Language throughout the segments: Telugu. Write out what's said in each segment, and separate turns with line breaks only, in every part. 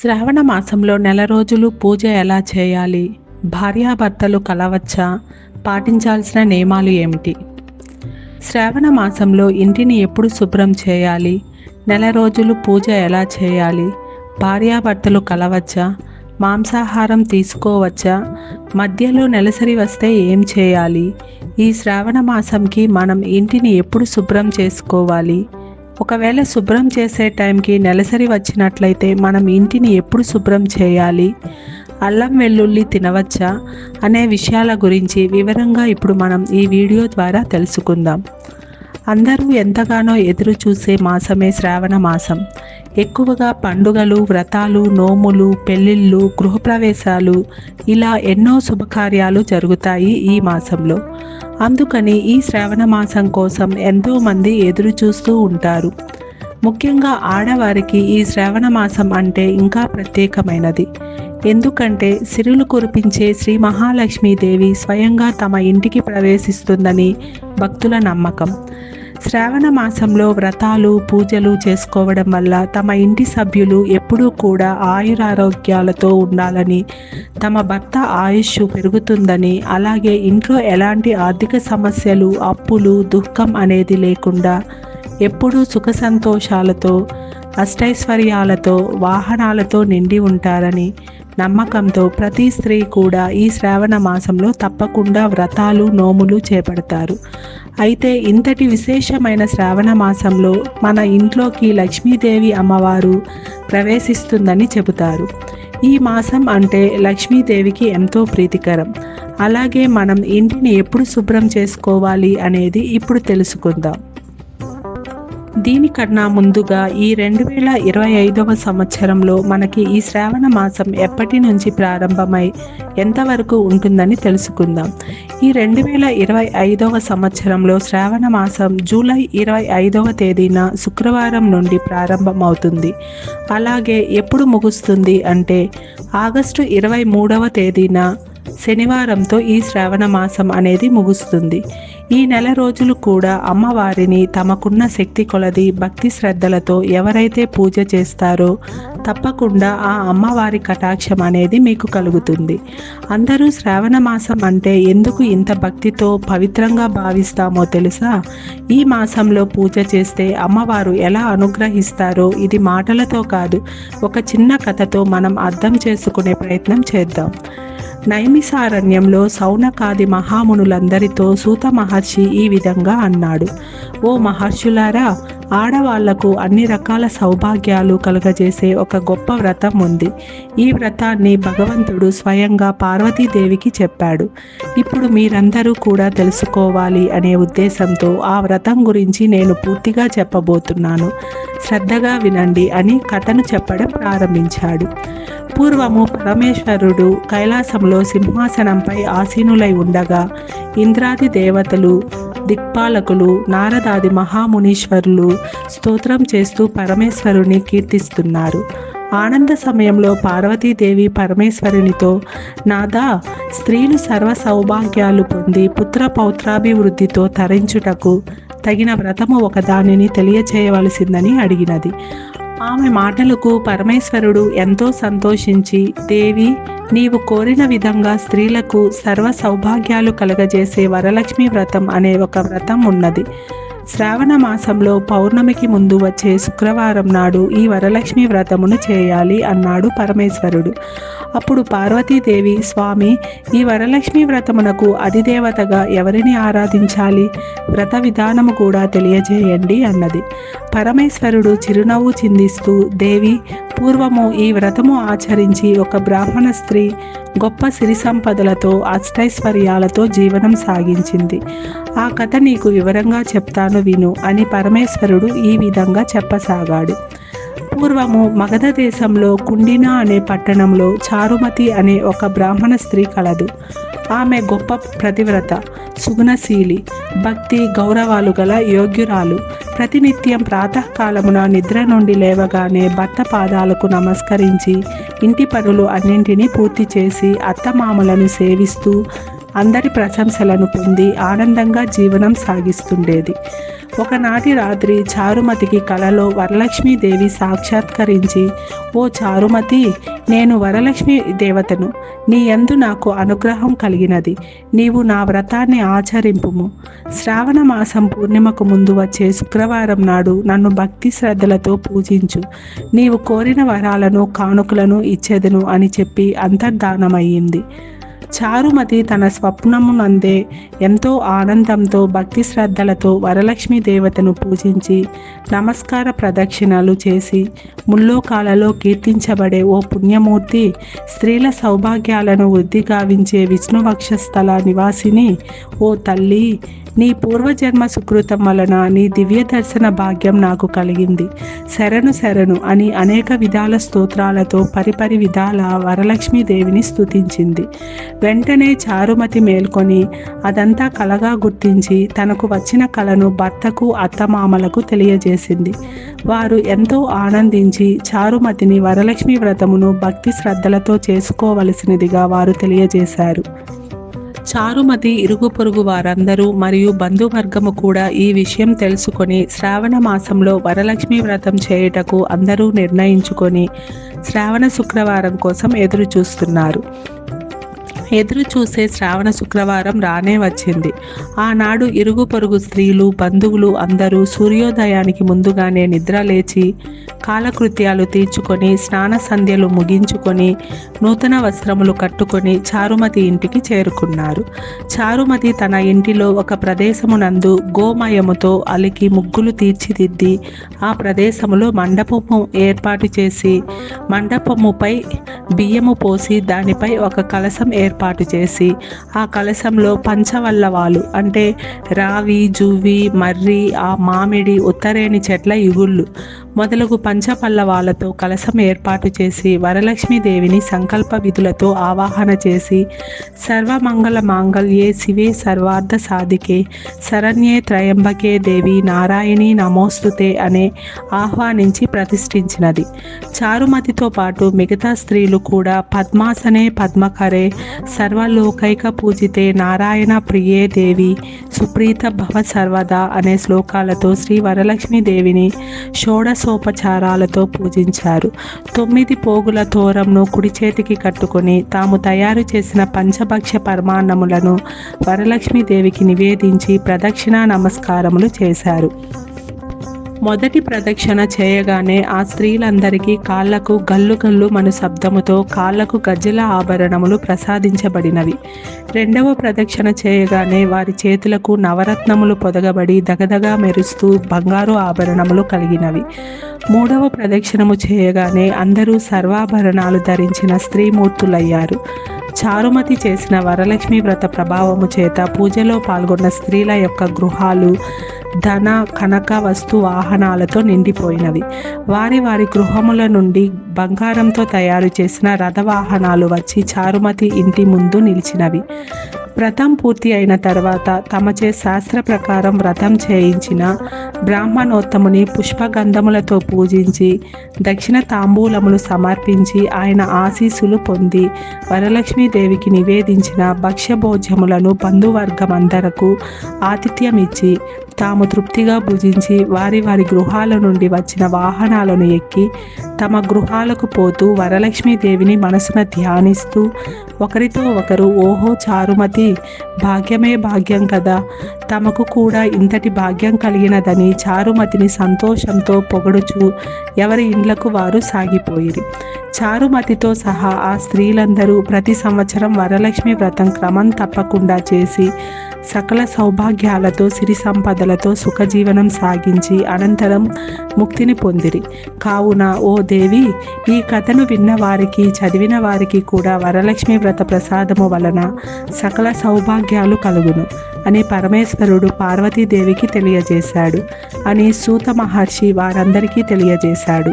శ్రావణ మాసంలో నెల రోజులు పూజ ఎలా చేయాలి? భార్యాభర్తలు కలవచ్చా? పాటించాల్సిన నియమాలు ఏమిటి? శ్రావణ మాసంలో ఇంటిని ఎప్పుడు శుభ్రం చేయాలి? నెల రోజులు పూజ ఎలా చేయాలి? భార్యాభర్తలు కలవచ్చా? మాంసాహారం తీసుకోవచ్చా? మధ్యలో నెలసరి వస్తే ఏం చేయాలి? ఈ శ్రావణ మాసంకి మనం ఇంటిని ఎప్పుడు శుభ్రం చేసుకోవాలి? ఒకవేళ శుభ్రం చేసే టైంకి నెలసరి వచ్చినట్లయితే మనం ఇంటిని ఎప్పుడు శుభ్రం చేయాలి? అల్లం వెల్లుల్లి తినవచ్చా? అనే విషయాల గురించి వివరంగా ఇప్పుడు మనం ఈ వీడియో ద్వారా తెలుసుకుందాం. అందరూ ఎంతగానో ఎదురు చూసే మాసమే శ్రావణ మాసం. ఎక్కువగా పండుగలు వ్రతాలు నోములు పెళ్ళిళ్ళు గృహప్రవేశాలు ఇలా ఎన్నో శుభకార్యాలు జరుగుతాయి ఈ మాసంలో. అందుకని ఈ శ్రావణ మాసం కోసం ఎంతోమంది ఎదురు చూస్తూ ఉంటారు. ముఖ్యంగా ఆడవారికి ఈ శ్రావణ మాసం అంటే ఇంకా ప్రత్యేకమైనది. ఎందుకంటే సిరులు కురిపించే శ్రీ మహాలక్ష్మీదేవి స్వయంగా తమ ఇంటికి ప్రవేశిస్తుందని భక్తుల నమ్మకం. శ్రావణ మాసంలో వ్రతాలు పూజలు చేసుకోవడం వల్ల తమ ఇంటి సభ్యులు ఎప్పుడూ కూడా ఆయురారోగ్యాలతో ఉండాలని తమ భర్త ఆయుష్ పెరుగుతుందని అలాగే ఇంట్లో ఎలాంటి ఆర్థిక సమస్యలు అప్పులు దుఃఖం అనేది లేకుండా ఎప్పుడూ సుఖ సంతోషాలతో అష్టైశ్వర్యాలతో వాహనాలతో నిండి ఉంటారని నమ్మకంతో ప్రతి స్త్రీ కూడా ఈ శ్రావణ మాసంలో తప్పకుండా వ్రతాలు నోములు చేపడతారు. అయితే ఇంతటి విశేషమైన శ్రావణ మాసంలో మన ఇంట్లోకి లక్ష్మీదేవి అమ్మవారు ప్రవేశిస్తుందని చెబుతారు. ఈ మాసం అంటే లక్ష్మీదేవికి ఎంతో ప్రీతికరం. అలాగే మనం ఇంటిని ఎప్పుడు శుభ్రం చేసుకోవాలి అనేది ఇప్పుడు తెలుసుకుందాం. దీనికన్నా ముందుగా ఈ రెండు వేల ఇరవై ఐదవ సంవత్సరంలో మనకి ఈ శ్రావణ మాసం ఎప్పటి నుంచి ప్రారంభమై ఎంతవరకు ఉంటుందని తెలుసుకుందాం. ఈ రెండు వేల ఇరవై ఐదవ సంవత్సరంలో శ్రావణ మాసం జూలై ఇరవై ఐదవ తేదీన శుక్రవారం నుండి ప్రారంభమవుతుంది. అలాగే ఎప్పుడు ముగుస్తుంది అంటే ఆగస్టు ఇరవై మూడవ తేదీన శనివారంతో ఈ శ్రావణ మాసం అనేది ముగుస్తుంది. ఈ నెల రోజులు కూడా అమ్మవారిని తమకున్న శక్తి కొలది భక్తి శ్రద్ధలతో ఎవరైతే పూజ చేస్తారో తప్పకుండా ఆ అమ్మవారి కటాక్షం అనేది మీకు కలుగుతుంది. అందరూ శ్రావణ మాసం అంటే ఎందుకు ఇంత భక్తితో పవిత్రంగా భావిస్తామో తెలుసా? ఈ మాసంలో పూజ చేస్తే అమ్మవారు ఎలా అనుగ్రహిస్తారో ఇది మాటలతో కాదు ఒక చిన్న కథతో మనం అర్థం చేసుకునే ప్రయత్నం చేద్దాం. నైమిసారణ్యంలో సౌనకాది మహామునులందరితో సూత మహర్షి ఈ విధంగా అన్నాడు. ఓ మహర్షులారా ఆడవాళ్ళకు అన్ని రకాల సౌభాగ్యాలు కలుగజేసే ఒక గొప్ప వ్రతం ఉంది. ఈ వ్రతాన్ని భగవంతుడు స్వయంగా పార్వతీదేవికి చెప్పాడు. ఇప్పుడు మీరందరూ కూడా తెలుసుకోవాలి అనే ఉద్దేశంతో ఆ వ్రతం గురించి నేను పూర్తిగా చెప్పబోతున్నాను. శ్రద్ధగా వినండి అని కథను చెప్పడం ప్రారంభించాడు. పూర్వము పరమేశ్వరుడు కైలాసంలో సింహాసనంపై ఆసీనులై ఉండగా ఇంద్రాది దేవతలు దిక్పాలకులు నారదాది మహామునీశ్వరులు స్తోత్రం చేస్తూ పరమేశ్వరుని కీర్తిస్తున్నారు. ఆనంద సమయంలో పార్వతీదేవి పరమేశ్వరునితో నాదా స్త్రీలు సర్వ సౌభాగ్యాలు పొంది పుత్ర పౌత్రాభివృద్ధితో తరించుటకు తగిన వ్రతము ఒకదానిని తెలియచేయవలసిందని అడిగినది. ఆమె మాటలకు పరమేశ్వరుడు ఎంతో సంతోషించి దేవి నీవు కోరిన విధంగా స్త్రీలకు సర్వ సౌభాగ్యాలు కలగజేసే వరలక్ష్మి వ్రతం అనే ఒక వ్రతం ఉన్నది. శ్రావణ మాసంలో పౌర్ణమికి ముందు వచ్చే శుక్రవారం నాడు ఈ వరలక్ష్మి వ్రతమును చేయాలి అన్నాడు పరమేశ్వరుడు. అప్పుడు పార్వతీదేవి స్వామి ఈ వరలక్ష్మి వ్రతమునకు అధిదేవతగా ఎవరిని ఆరాధించాలి? వ్రత విధానము కూడా తెలియజేయండి అన్నది. పరమేశ్వరుడు చిరునవ్వు చిందిస్తూ దేవి పూర్వము ఈ వ్రతము ఆచరించి ఒక బ్రాహ్మణ స్త్రీ గొప్ప సిరి సంపదలతో అష్టైశ్వర్యాలతో జీవనం సాగించింది. ఆ కథ నీకు వివరంగా చెప్తాను విను అని పరమేశ్వరుడు ఈ విధంగా చెప్పసాగాడు. పూర్వము మగధ దేశంలో కుండినా అనే పట్టణంలో చారుమతి అనే ఒక బ్రాహ్మణ స్త్రీ కలదు. ఆమె గొప్ప ప్రతివ్రత సుగుణశీలి భక్తి గౌరవాలు గల యోగ్యురాలు. ప్రతినిత్యం ప్రాతకాలమున నిద్ర నుండి లేవగానే భర్త పాదాలకు నమస్కరించి ఇంటి పనులు అన్నింటినీ పూర్తి చేసి అత్తమామలను సేవిస్తూ అందరి ప్రశంసలను పొంది ఆనందంగా జీవనం సాగిస్తుండేది. ఒకనాటి రాత్రి చారుమతికి కలలో వరలక్ష్మీదేవి సాక్షాత్కరించి ఓ చారుమతి నేను వరలక్ష్మి దేవతను. నీ యందు నాకు అనుగ్రహం కలిగినది. నీవు నా వ్రతాన్ని ఆచరింపుము. శ్రావణ మాసం పూర్ణిమకు ముందు వచ్చే శుక్రవారం నాడు నన్ను భక్తి శ్రద్ధలతో పూజించు. నీవు కోరిన వరాలను కానుకలను ఇచ్చేదను అని చెప్పి అంతర్ధానమయ్యింది. చారుమతి తన స్వప్నమునందే ఎంతో ఆనందంతో భక్తి శ్రద్ధలతో వరలక్ష్మి దేవతను పూజించి నమస్కార ప్రదక్షిణలు చేసి ముల్లోకాలలో కీర్తించబడే ఓ పుణ్యమూర్తి స్త్రీల సౌభాగ్యాలను వృద్ధి గావించే నివాసిని ఓ తల్లి నీ పూర్వజన్మ సుకృతం వలన నీ దివ్య దర్శన భాగ్యం నాకు కలిగింది. శరణు శరణు అని అనేక విధాల స్తోత్రాలతో పరిపరి విధాల వరలక్ష్మీదేవిని స్థుతించింది వెంటనే చారుమతి మేల్కొని అదంతా కలగా గుర్తించి తనకు వచ్చిన కలను భర్తకు అత్తమామలకు తెలియజేసింది. వారు ఎంతో ఆనందించి చారుమతిని వరలక్ష్మి వ్రతమును భక్తి శ్రద్ధలతో చేసుకోవలసినదిగా వారు తెలియజేశారు. చారుమతి ఇరుగు పొరుగు వారందరూ మరియు బంధువర్గము కూడా ఈ విషయం తెలుసుకొని శ్రావణ మాసంలో వరలక్ష్మి వ్రతం చేయుటకు అందరూ నిర్ణయించుకొని శ్రావణ శుక్రవారం కోసం ఎదురు చూస్తున్నారు ఎదురు చూసే శ్రావణ శుక్రవారం రానే వచ్చింది. ఆనాడు ఇరుగు పొరుగు స్త్రీలు బంధువులు అందరూ సూర్యోదయానికి ముందుగానే నిద్ర లేచి కాలకృత్యాలు తీర్చుకొని స్నాన సంధ్యలు ముగించుకొని నూతన వస్త్రములు కట్టుకొని చారుమతి ఇంటికి చేరుకున్నారు. చారుమతి తన ఇంటిలో ఒక ప్రదేశమునందు గోమయముతో అలికి ముగ్గులు తీర్చిదిద్ది ఆ ప్రదేశములో మండపము ఏర్పాటు చేసి మండపముపై బియ్యము పోసి దానిపై ఒక కలసం ఏర్పాటు ఏర్పాటు చేసి ఆ కలశంలో పంచవల్లవాలు అంటే రావి జువ్వి మర్రి ఆ మామిడి ఉత్తరేణి చెట్ల ఇగుళ్ళు. మొదలగు పంచపల్లవాలతో కలసం ఏర్పాటు చేసి వరలక్ష్మీదేవిని సంకల్ప విధులతో ఆవాహన చేసి సర్వమంగళ మాంగళ్యే శివే సర్వార్థ సాధికే శరణ్యే త్రయంబకే దేవి నారాయణి నమోస్తుతే అనే ఆహ్వానించి ప్రతిష్ఠించినది. చారుమతితో పాటు మిగతా స్త్రీలు కూడా పద్మాసనే పద్మకరే సర్వలోకైక పూజితే నారాయణ ప్రియే దేవి సుప్రీత భవ సర్వదా అనే శ్లోకాలతో శ్రీ వరలక్ష్మీదేవిని షోపచారాలతో పూజించారు. తొమ్మిది పోగుల తోరంను కుడి చేతికి కట్టుకొని తాము తయారు చేసిన పంచభక్ష పరమాన్నములను వరలక్ష్మీదేవికి నివేదించి ప్రదక్షిణా నమస్కారములు చేశారు. మొదటి ప్రదక్షిణ చేయగానే ఆ స్త్రీలందరికీ కాళ్ళకు గల్లు గల్లు మను శబ్దముతో కాళ్ళకు గజ్జల ఆభరణములు ప్రసాదించబడినవి. రెండవ ప్రదక్షిణ చేయగానే వారి చేతులకు నవరత్నములు పొదగబడి దగదగా మెరుస్తూ బంగారు ఆభరణములు కలిగినవి. మూడవ ప్రదక్షిణము చేయగానే అందరూ సర్వాభరణాలు ధరించిన స్త్రీమూర్తులయ్యారు. చారుమతి చేసిన వరలక్ష్మి వ్రత ప్రభావము చేత పూజలో పాల్గొన్న స్త్రీల యొక్క గృహాలు ధన కనక వస్తు వాహనాలతో నిండిపోయినవి. వారి వారి గృహముల నుండి బంగారంతో తయారు చేసిన రథవాహనాలు వచ్చి చారుమతి ఇంటి ముందు నిలిచినవి. వ్రతం పూర్తి అయిన తర్వాత తమచే శాస్త్ర ప్రకారం వ్రతం చేయించిన బ్రాహ్మణోత్తముని పుష్పగంధములతో పూజించి దక్షిణ తాంబూలములు సమర్పించి ఆయన ఆశీస్సులు పొంది వరలక్ష్మీదేవికి నివేదించిన భక్ష్యభోజ్యములను బంధువర్గమందరకు ఆతిథ్యమిచ్చి తాము తృప్తిగా భుజించి వారి వారి గృహాల నుండి వచ్చిన వాహనాలను ఎక్కి తమ గృహాలకు పోతూ వరలక్ష్మీదేవిని మనసున ధ్యానిస్తూ ఒకరితో ఒకరు ఓహో చారుమతి భాగ్యమే భాగ్యం కదా. తమకు కూడా ఇంతటి భాగ్యం కలిగినదని చారుమతిని సంతోషంతో పొగడుచు ఎవరి ఇండ్లకు వారు సాగిపోయిరి. చారుమతితో సహా ఆ స్త్రీలందరూ ప్రతి సంవత్సరం వరలక్ష్మి వ్రతం క్రమం తప్పకుండా చేసి సకల సౌభాగ్యాలతో సిరి సంపదలతో సుఖజీవనం సాగించి అనంతరం ముక్తిని పొందిరి. కావున ఓ దేవి ఈ కథను విన్న వారికి చదివిన వారికి కూడా వరలక్ష్మి వ్రత ప్రసాదము వలన సకల సౌభాగ్యాలు కలుగును అని పరమేశ్వరుడు పార్వతీదేవికి తెలియజేశాడు అని సూత మహర్షి వారందరికీ తెలియజేశాడు.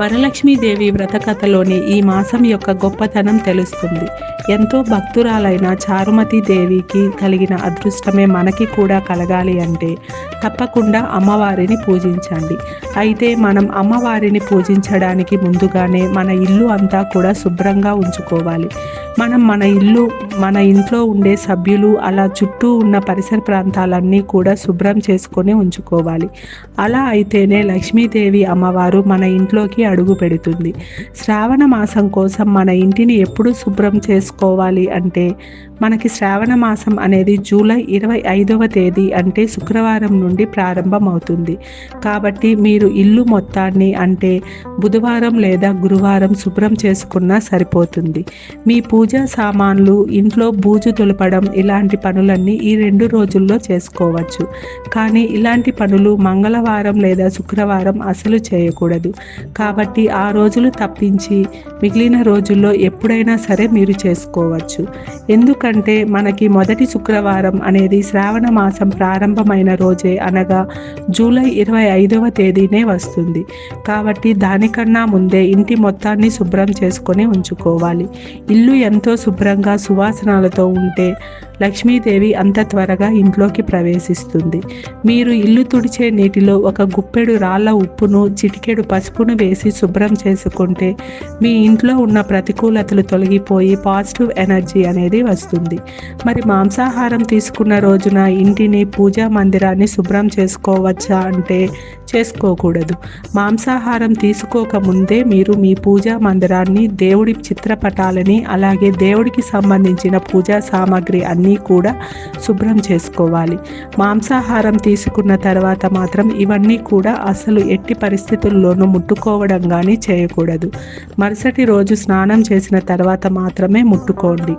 వరలక్ష్మీదేవి వ్రతకథలోని ఈ మాసం యొక్క గొప్పతనం తెలుస్తుంది. ఎంతో భక్తురాలైన చారుమతి దేవికి కలిగిన అదృష్టమే మనకి కూడా కలగాలి అంటే తప్పకుండా అమ్మవారిని పూజించండి. అయితే మనం అమ్మవారిని పూజించడానికి ముందుగానే మన ఇల్లు అంతా కూడా శుభ్రంగా ఉంచుకోవాలి. మనం మన ఇల్లు మన ఇంట్లో ఉండే సభ్యులు అలా చుట్టూ ఉన్న పరిసర ప్రాంతాలన్నీ కూడా శుభ్రం చేసుకొని ఉంచుకోవాలి. అలా అయితేనే లక్ష్మీదేవి అమ్మవారు మన ఇంట్లోకి అడుగు పెడుతుంది. శ్రావణ మాసం కోసం మన ఇంటిని ఎప్పుడు శుభ్రం చేసుకోవాలి అంటే మనకి శ్రావణ మాసం అనేది జూలై ఇరవై ఐదవ తేదీ అంటే శుక్రవారం నుండి ప్రారంభమవుతుంది. కాబట్టి మీరు ఇల్లు మొత్తాన్ని అంటే బుధవారం లేదా గురువారం శుభ్రం చేసుకున్నా సరిపోతుంది. మీ పూజా సామాన్లు ఇంట్లో బూజు తులపడం ఇలాంటి పనులన్నీ ఈ రెండు రోజుల్లో చేసుకోవచ్చు. కానీ ఇలాంటి పనులు మంగళవారం లేదా శుక్రవారం అసలు చేయకూడదు. కాబట్టి ఆ రోజులు తప్పించి మిగిలిన రోజుల్లో ఎప్పుడైనా సరే మీరు చేసుకోవచ్చు. ఎందుకంటే ఎందుకంటే మనకి మొదటి శుక్రవారం అనేది శ్రావణ మాసం ప్రారంభమైన రోజే అనగా జూలై ఇరవై ఐదవ తేదీనే వస్తుంది. కాబట్టి దానికన్నా ముందే ఇంటి మొత్తాన్ని శుభ్రం చేసుకొని ఉంచుకోవాలి. ఇల్లు ఎంతో శుభ్రంగా సువాసనలతో ఉంటే లక్ష్మీదేవి అంత త్వరగా ఇంట్లోకి ప్రవేశిస్తుంది. మీరు ఇల్లు తుడిచే నీటిలో ఒక గుప్పెడు రాళ్ళ ఉప్పును చిటికెడు పసుపును వేసి శుభ్రం చేసుకుంటే మీ ఇంట్లో ఉన్న ప్రతికూలతలు తొలగిపోయి పాజిటివ్ ఎనర్జీ అనేది వస్తుంది. మరి మాంసాహారం తీసుకున్న రోజున ఇంటిని పూజా మందిరాన్ని శుభ్రం చేసుకోవచ్చా అంటే చేసుకోకూడదు. మాంసాహారం తీసుకోక ముందే మీరు మీ పూజా మందిరాన్ని దేవుడి చిత్రపటాలని అలాగే దేవుడికి సంబంధించిన పూజా సామాగ్రి అన్ని కూడా శుభ్రం చేసుకోవాలి. మాంసాహారం తీసుకున్న తర్వాత మాత్రం ఇవన్నీ కూడా అసలు ఎట్టి పరిస్థితుల్లోనూ ముట్టుకోవడం కానీ చేయకూడదు. మరుసటి రోజు స్నానం చేసిన తర్వాత మాత్రమే ముట్టుకోండి.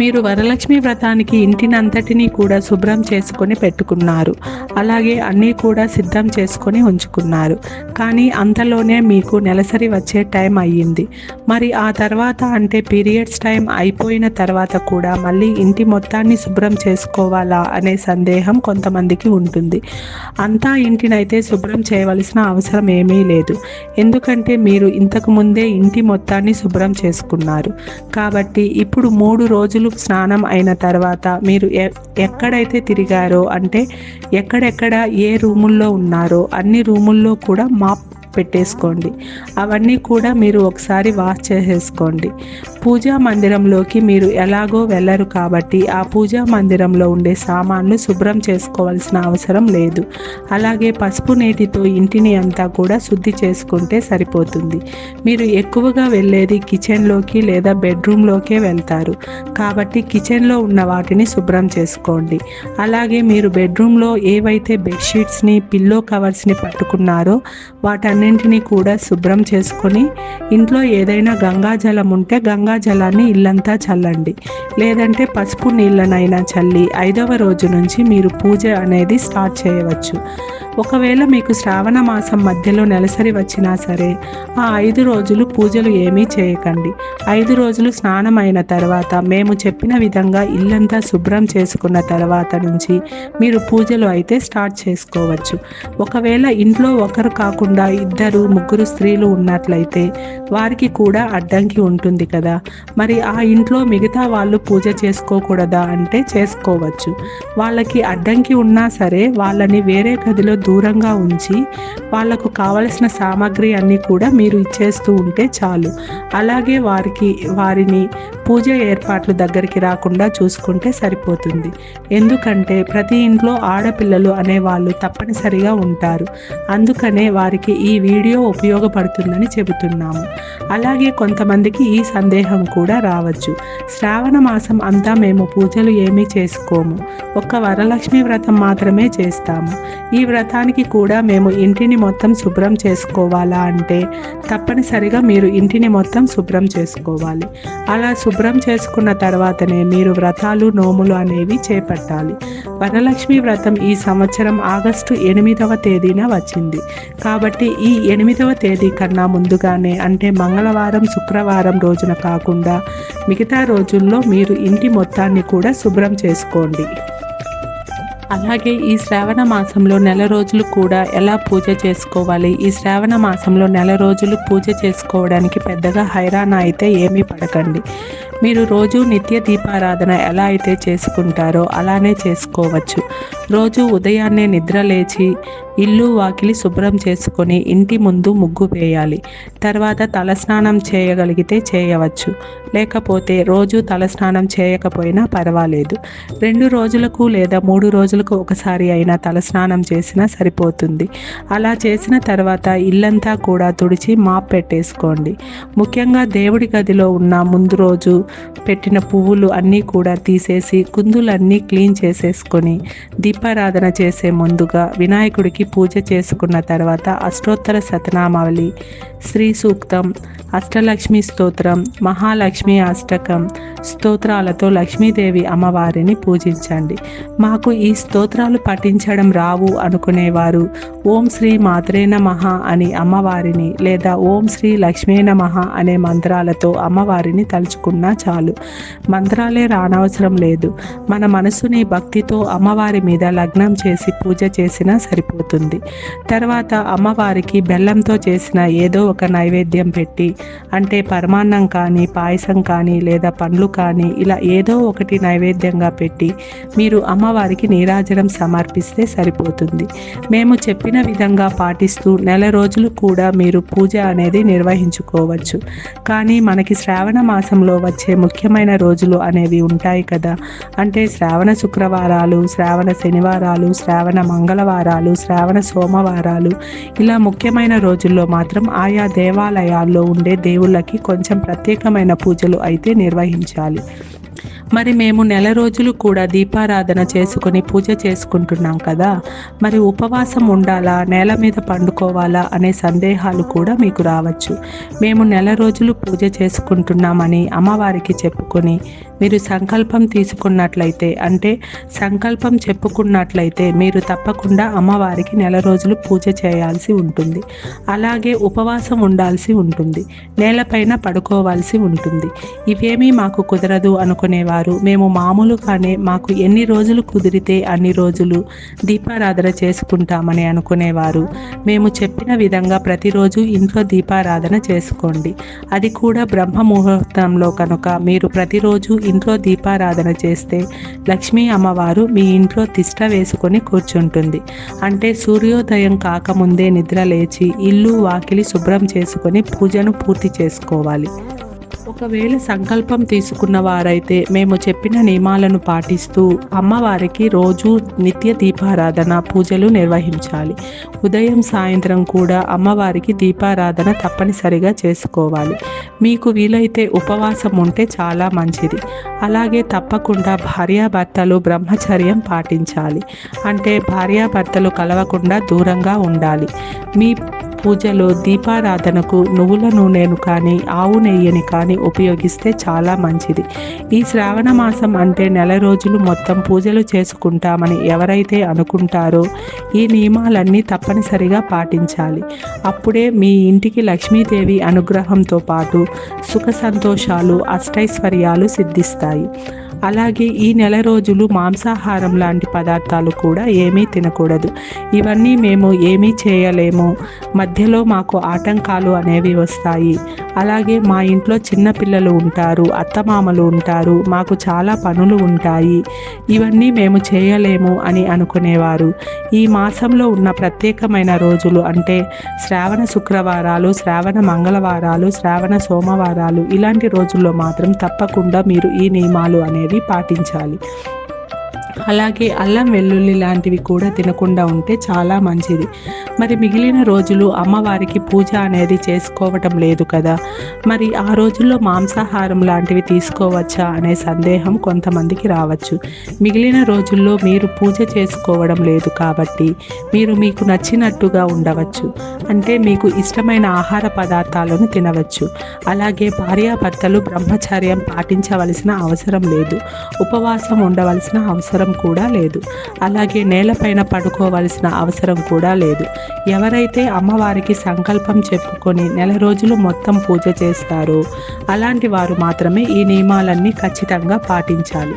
మీరు వరలక్ష్మి వ్రతానికి ఇంటినంతటినీ కూడా శుభ్రం చేసుకొని పెట్టుకున్నారు. అలాగే అన్నీ కూడా సిద్ధం చేసుకొని ఉంచుకున్నారు. కానీ అంతలోనే మీకు నెలసరి వచ్చే టైం అయ్యింది. మరి ఆ తర్వాత అంటే పీరియడ్స్ టైం అయిపోయిన తర్వాత కూడా మళ్ళీ ఇంటి మొత్తాన్ని శుభ్రం చేసుకోవాలా అనే సందేహం కొంతమందికి ఉంటుంది. అంతా ఇంటినైతే శుభ్రం చేయవలసిన అవసరం ఏమీ లేదు. ఎందుకంటే మీరు ఇంతకు ముందే ఇంటి మొత్తాన్ని శుభ్రం చేసుకున్నారు. కాబట్టి ఇప్పుడు మూడు రోజులు స్నానం అయిన తర్వాత మీరు ఎక్కడైతే తిరిగారో అంటే ఎక్కడెక్కడ ఏ రూముల్లో ఉన్నారో అన్ని రూముల్లో కూడా మాప్ పెట్టేసుకోండి. అవన్నీ కూడా మీరు ఒకసారి వాష్ చేసేసుకోండి. పూజా మందిరంలోకి మీరు ఎలాగో వెళ్ళరు కాబట్టి ఆ పూజా మందిరంలో ఉండే సామాన్లు శుభ్రం చేసుకోవాల్సిన అవసరం లేదు. అలాగే పసుపు నీటితో ఇంటిని అంతా కూడా శుద్ధి చేసుకుంటే సరిపోతుంది. మీరు ఎక్కువగా వెళ్ళేది కిచెన్లోకి లేదా బెడ్రూమ్లోకే వెళ్తారు. కాబట్టి కిచెన్లో ఉన్న వాటిని శుభ్రం చేసుకోండి. అలాగే మీరు బెడ్రూమ్లో ఏవైతే బెడ్షీట్స్ని పిల్లో కవర్స్ని పట్టుకున్నారో అన్నింటినీ కూడా శుభ్రం చేసుకొని ఇంట్లో ఏదైనా గంగాజలం ఉంటే గంగాజలాన్ని ఇల్లంతా చల్లండి. లేదంటే పసుపు నీళ్ళనైనా చల్లి ఐదవ రోజు నుంచి మీరు పూజ అనేది స్టార్ట్ చేయవచ్చు. ఒకవేళ మీకు శ్రావణ మాసం మధ్యలో నెలసరి వచ్చినా సరే ఆ ఐదు రోజులు పూజలు ఏమీ చేయకండి. ఐదు రోజులు స్నానం అయిన తర్వాత మేము చెప్పిన విధంగా ఇల్లంతా శుభ్రం చేసుకున్న తర్వాత నుంచి మీరు పూజలు అయితే స్టార్ట్ చేసుకోవచ్చు. ఒకవేళ ఇంట్లో ఒకరు కాకుండా ఇద్దరు ముగ్గురు స్త్రీలు ఉన్నట్లయితే వారికి కూడా అడ్డంకి ఉంటుంది కదా. మరి ఆ ఇంట్లో మిగతా వాళ్ళు పూజ చేసుకోకూడదా అంటే చేసుకోవచ్చు. వాళ్ళకి అడ్డంకి ఉన్నా సరే వాళ్ళని వేరే గదిలో దూరంగా ఉంచి వాళ్ళకు కావలసిన సామాగ్రి అన్నీ కూడా మీరు ఇచ్చేస్తూ ఉంటే చాలు. అలాగే వారికి వారిని పూజ ఏర్పాట్లు దగ్గరికి రాకుండా చూసుకుంటే సరిపోతుంది. ఎందుకంటే ప్రతి ఇంట్లో ఆడపిల్లలు అనేవాళ్ళు తప్పనిసరిగా ఉంటారు. అందుకనే వారికి ఈ వీడియో ఉపయోగపడుతుందని చెబుతున్నాము. అలాగే కొంతమందికి ఈ సందేహం కూడా రావచ్చు. శ్రావణ మాసం అంతా మేము పూజలు ఏమీ చేసుకోము. ఒక్క వరలక్ష్మి వ్రతం మాత్రమే చేస్తాము. ఈ మొత్తానికి కూడా మేము ఇంటిని మొత్తం శుభ్రం చేసుకోవాలా అంటే తప్పనిసరిగా మీరు ఇంటిని మొత్తం శుభ్రం చేసుకోవాలి. అలా శుభ్రం చేసుకున్న తర్వాతనే మీరు వ్రతాలు నోములు అనేవి చేపట్టాలి. వరలక్ష్మి వ్రతం ఈ సంవత్సరం ఆగస్టు ఎనిమిదవ తేదీన వచ్చింది. కాబట్టి ఈ ఎనిమిదవ తేదీ కన్నా ముందుగానే అంటే మంగళవారం శుక్రవారం రోజున కాకుండా మిగతా రోజుల్లో మీరు ఇంటి మొత్తాన్ని కూడా శుభ్రం చేసుకోండి. అలాగే ఈ శ్రావణ మాసంలో నెల రోజులు కూడా ఎలా పూజ చేసుకోవాలి? ఈ శ్రావణ మాసంలో నెల రోజులు పూజ చేసుకోవడానికి పెద్దగా హైరాణ అయితే ఏమీ పడకండి. మీరు రోజు నిత్య దీపారాధన ఎలా అయితే చేసుకుంటారో అలానే చేసుకోవచ్చు. రోజు ఉదయాన్నే నిద్ర లేచి ఇల్లు వాకిలి శుభ్రం చేసుకొని ఇంటి ముందు ముగ్గు వేయాలి. తర్వాత తలస్నానం చేయగలిగితే చేయవచ్చు. లేకపోతే రోజు తలస్నానం చేయకపోయినా పర్వాలేదు. రెండు రోజులకు లేదా మూడు రోజులకు ఒకసారి అయినా తలస్నానం చేసినా సరిపోతుంది. అలా చేసిన తర్వాత ఇల్లంతా కూడా తుడిచి మాప్ పెట్టేసుకోండి. ముఖ్యంగా దేవుడి గదిలో ఉన్న ముందు రోజు పెట్టిన పువ్వులు అన్నీ కూడా తీసేసి కుందులన్నీ క్లీన్ చేసేసుకొని దీపారాధన చేసే ముందుగా వినాయకుడికి పూజ చేసుకున్న తర్వాత అష్టోత్తర శతనామావళి శ్రీ సూక్తం అష్టలక్ష్మి స్తోత్రం మహాలక్ష్మి అష్టకం స్తోత్రాలతో లక్ష్మీదేవి అమ్మవారిని పూజించండి. మాకు ఈ స్తోత్రాలు పఠించడం రావు అనుకునేవారు. ఓం శ్రీ మాత్రే నమః అని అమ్మవారిని లేదా ఓం శ్రీ లక్ష్మీ నమః అనే మంత్రాలతో అమ్మవారిని తలుచుకున్నా చాలు. మంత్రాలే రానవసరం లేదు. మన మనసుని భక్తితో అమ్మవారి మీద లగ్నం చేసి పూజ చేసినా సరిపోతుంది. తర్వాత అమ్మవారికి బెల్లంతో చేసిన ఏదో ఒక నైవేద్యం పెట్టి అంటే పరమాన్నం కానీ పాయసం కానీ లేదా పండ్లు కానీ ఇలా ఏదో ఒకటి నైవేద్యంగా పెట్టి మీరు అమ్మవారికి నీరాజనం సమర్పిస్తే సరిపోతుంది. మేము చెప్పిన విధంగా పాటిస్తూ నెల రోజులు కూడా మీరు పూజ అనేది నిర్వహించుకోవచ్చు. కానీ మనకి శ్రావణ మాసంలో వచ్చే వచ్చే ముఖ్యమైన రోజులు అనేవి ఉంటాయి కదా. అంటే శ్రావణ శుక్రవారాలు శ్రావణ శనివారాలు శ్రావణ మంగళవారాలు శ్రావణ సోమవారాలు ఇలా ముఖ్యమైన రోజుల్లో మాత్రం ఆయా దేవాలయాల్లో ఉండే దేవుళ్ళకి కొంచెం ప్రత్యేకమైన పూజలు అయితే నిర్వహించాలి. మరి మేము నెల రోజులు కూడా దీపారాధన చేసుకుని పూజ చేసుకుంటున్నాం కదా. మరి ఉపవాసం ఉండాలా? నేల మీద పండుకోవాలా? అనే సందేహాలు కూడా మీకు రావచ్చు. మేము నెల రోజులు పూజ చేసుకుంటున్నామని అమ్మవారికి చెప్పుకొని మీరు సంకల్పం తీసుకున్నట్లయితే అంటే సంకల్పం చెప్పుకున్నట్లయితే మీరు తప్పకుండా అమ్మవారికి నెల రోజులు పూజ చేయాల్సి ఉంటుంది. అలాగే ఉపవాసం ఉండాల్సి ఉంటుంది. నేలపైన పడుకోవాల్సి ఉంటుంది. ఇవేమీ మాకు కుదరదు అనుకునేవారు మేము మామూలుగానే మాకు ఎన్ని రోజులు కుదిరితే అన్ని రోజులు దీపారాధన చేసుకుంటామని అనుకునేవారు. మేము చెప్పిన విధంగా ప్రతిరోజు ఇంట్లో దీపారాధన చేసుకోండి. అది కూడా బ్రహ్మ ముహూర్తంలో కనుక మీరు ప్రతిరోజు ఇంట్లో దీపారాధన చేస్తే లక్ష్మీ అమ్మవారు మీ ఇంట్లో తిష్ట వేసుకొని కూర్చుంటుంది. అంటే సూర్యోదయం కాకముందే నిద్ర లేచి ఇల్లు వాకిలి శుభ్రం చేసుకొని పూజను పూర్తి చేసుకోవాలి. ఒకవేళ సంకల్పం తీసుకున్న వారైతే మేము చెప్పిన నియమాలను పాటిస్తూ అమ్మవారికి రోజు నిత్య దీపారాధన పూజలు నిర్వహించాలి. ఉదయం సాయంత్రం కూడా అమ్మవారికి దీపారాధన తప్పనిసరిగా చేసుకోవాలి. మీకు వీలైతే ఉపవాసం ఉంటే చాలా మంచిది. అలాగే తప్పకుండా భార్యాభర్తలు బ్రహ్మచర్యం పాటించాలి. అంటే భార్యాభర్తలు కలవకుండా దూరంగా ఉండాలి. మీ పూజలో దీపారాధనకు నువ్వుల నూనెను కానీ ఆవు నెయ్యిని కానీ ఉపయోగిస్తే చాలా మంచిది. ఈ శ్రావణ మాసం అంటే నెల రోజులు మొత్తం పూజలు చేసుకుంటామని ఎవరైతే అనుకుంటారో ఈ నియమాలన్నీ తప్పనిసరిగా పాటించాలి. అప్పుడే మీ ఇంటికి లక్ష్మీదేవి అనుగ్రహంతో పాటు సుఖ సంతోషాలు అష్టైశ్వర్యాలు సిద్ధిస్తాయి. అలాగే ఈ నెల రోజులు మాంసాహారం లాంటి పదార్థాలు కూడా ఏమీ తినకూడదు. ఇవన్నీ మేము ఏమీ చేయలేము. మధ్యలో మాకు ఆటంకాలు అనేవి వస్తాయి. అలాగే మా ఇంట్లో చిన్న పిల్లలు ఉంటారు అత్తమామలు ఉంటారు మాకు చాలా పనులు ఉంటాయి. ఇవన్నీ మేము చేయలేము అని అనుకునేవారు. ఈ మాసంలో ఉన్న ప్రత్యేకమైన రోజులు అంటే శ్రావణ శుక్రవారాలు శ్రావణ మంగళవారాలు శ్రావణ సోమవారాలు ఇలాంటి రోజుల్లో మాత్రం తప్పకుండా మీరు ఈ నియమాలు అనేవి పాటించాలి. అలాగే అల్లం వెల్లుల్లి లాంటివి కూడా తినకుండా ఉంటే చాలా మంచిది. మరి మిగిలిన రోజులు అమ్మవారికి పూజ అనేది చేసుకోవటం లేదు కదా? మరి ఆ రోజుల్లో మాంసాహారం లాంటివి తీసుకోవచ్చా అనే సందేహం కొంతమందికి రావచ్చు. మిగిలిన రోజుల్లో మీరు పూజ చేసుకోవడం లేదు కాబట్టి మీరు మీకు నచ్చినట్టుగా ఉండవచ్చు. అంటే మీకు ఇష్టమైన ఆహార పదార్థాలను తినవచ్చు. అలాగే భార్యాభర్తలు బ్రహ్మచర్యం పాటించవలసిన అవసరం లేదు. ఉపవాసం ఉండవలసిన అవసరం అవసరం కూడా లేదు. అలాగే నేలపైన పడుకోవలసిన అవసరం కూడా లేదు. ఎవరైతే అమ్మవారికి సంకల్పం చెప్పుకొని నెల రోజులు మొత్తం పూజ చేస్తారో అలాంటి వారు మాత్రమే ఈ నియమాలన్నీ ఖచ్చితంగా పాటించాలి.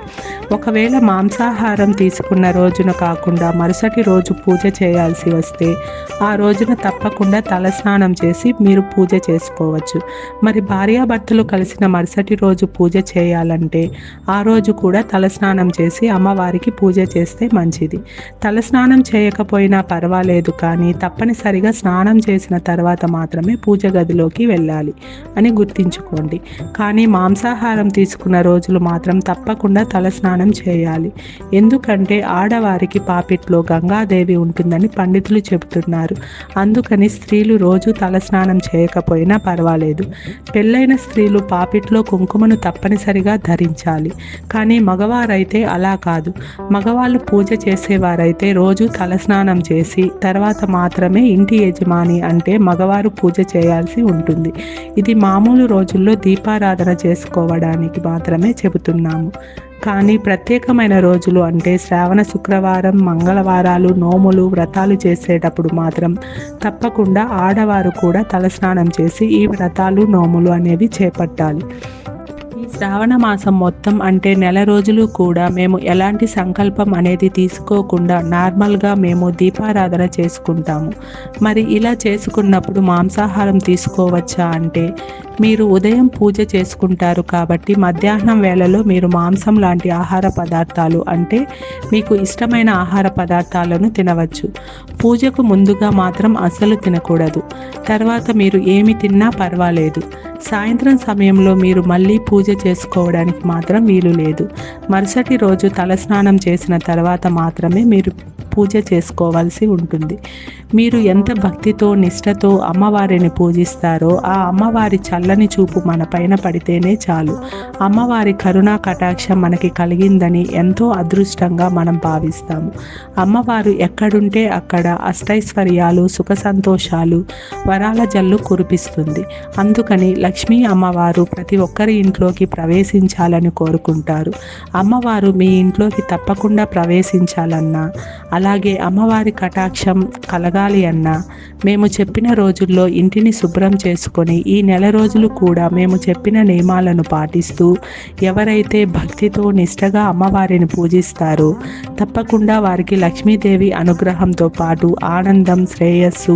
ఒకవేళ మాంసాహారం తీసుకున్న రోజున కాకుండా మరుసటి రోజు పూజ చేయాల్సి వస్తే ఆ రోజున తప్పకుండా తలస్నానం చేసి మీరు పూజ చేసుకోవచ్చు. మరి భార్యాభర్తలు కలిసిన మరుసటి రోజు పూజ చేయాలంటే ఆ రోజు కూడా తలస్నానం చేసి వారికి పూజ చేస్తే మంచిది. తలస్నానం చేయకపోయినా పర్వాలేదు కానీ తప్పనిసరిగా స్నానం చేసిన తర్వాత మాత్రమే పూజ గదిలోకి వెళ్ళాలి అని గుర్తించుకోండి. కానీ మాంసాహారం తీసుకున్న రోజులు మాత్రం తప్పకుండా తలస్నానం చేయాలి. ఎందుకంటే ఆడవారికి పాపిట్లో గంగాదేవి ఉంటుందని పండితులు చెబుతున్నారు. అందుకని స్త్రీలు రోజు తలస్నానం చేయకపోయినా పర్వాలేదు. పెళ్ళైన స్త్రీలు పాపిట్లో కుంకుమను తప్పనిసరిగా ధరించాలి. కానీ మగవారైతే అలా కాదు. మగవాళ్ళు పూజ చేసేవారైతే రోజు తలస్నానం చేసి తర్వాత మాత్రమే ఇంటి యజమాని అంటే మగవారు పూజ చేయాల్సి ఉంటుంది. ఇది మామూలు రోజుల్లో దీపారాధన చేసుకోవడానికి మాత్రమే చెబుతున్నాము. కానీ ప్రత్యేకమైన రోజులు అంటే శ్రావణ శుక్రవారం మంగళవారాలు నోములు వ్రతాలు చేసేటప్పుడు మాత్రం తప్పకుండా ఆడవారు కూడా తలస్నానం చేసి ఈ వ్రతాలు నోములు అనేవి చేపట్టాలి. శ్రావణ మాసం మొత్తం అంటే నెల రోజులు కూడా మేము ఎలాంటి సంకల్పం అనేది తీసుకోకుండా నార్మల్గా మేము దీపారాధన చేసుకుంటాము. మరి ఇలా చేసుకున్నప్పుడు మాంసాహారం తీసుకోవచ్చా అంటే మీరు ఉదయం పూజ చేసుకుంటారు కాబట్టి మధ్యాహ్నం వేళలో మీరు మాంసం లాంటి ఆహార పదార్థాలు అంటే మీకు ఇష్టమైన ఆహార పదార్థాలను తినవచ్చు. పూజకు ముందుగా మాత్రం అస్సలు తినకూడదు. తర్వాత మీరు ఏమి తిన్నా పర్వాలేదు. సాయంత్రం సమయంలో మీరు మళ్ళీ పూజ చేసుకోవడానికి మాత్రం వీలు లేదు. మరుసటి రోజు తలస్నానం చేసిన తర్వాత మాత్రమే మీరు పూజ చేసుకోవాల్సి ఉంటుంది. మీరు ఎంత భక్తితో నిష్టతో అమ్మవారిని పూజిస్తారో ఆ అమ్మవారి చల్లని చూపు మన పైన పడితేనే చాలు. అమ్మవారి కరుణా కటాక్షం మనకి కలిగిందని ఎంతో అదృష్టంగా మనం భావిస్తాము. అమ్మవారు ఎక్కడుంటే అక్కడ అష్టైశ్వర్యాలు సుఖ సంతోషాలు వరాల జల్లు కురిపిస్తుంది. అందుకని లక్ష్మీ అమ్మవారు ప్రతి ఒక్కరి ఇంట్లోకి ప్రవేశించాలని కోరుకుంటారు. అమ్మవారు మీ ఇంట్లోకి తప్పకుండా ప్రవేశించాలన్నా అలాగే అమ్మవారి కటాక్షం కలగాలి అన్నా మేము చెప్పిన రోజుల్లో ఇంటిని శుభ్రం చేసుకొని ఈ నెల రోజులు కూడా మేము చెప్పిన నియమాలను పాటిస్తూ ఎవరైతే భక్తితో నిష్టగా అమ్మవారిని పూజిస్తారో తప్పకుండా వారికి లక్ష్మీదేవి అనుగ్రహంతో పాటు ఆనందం శ్రేయస్సు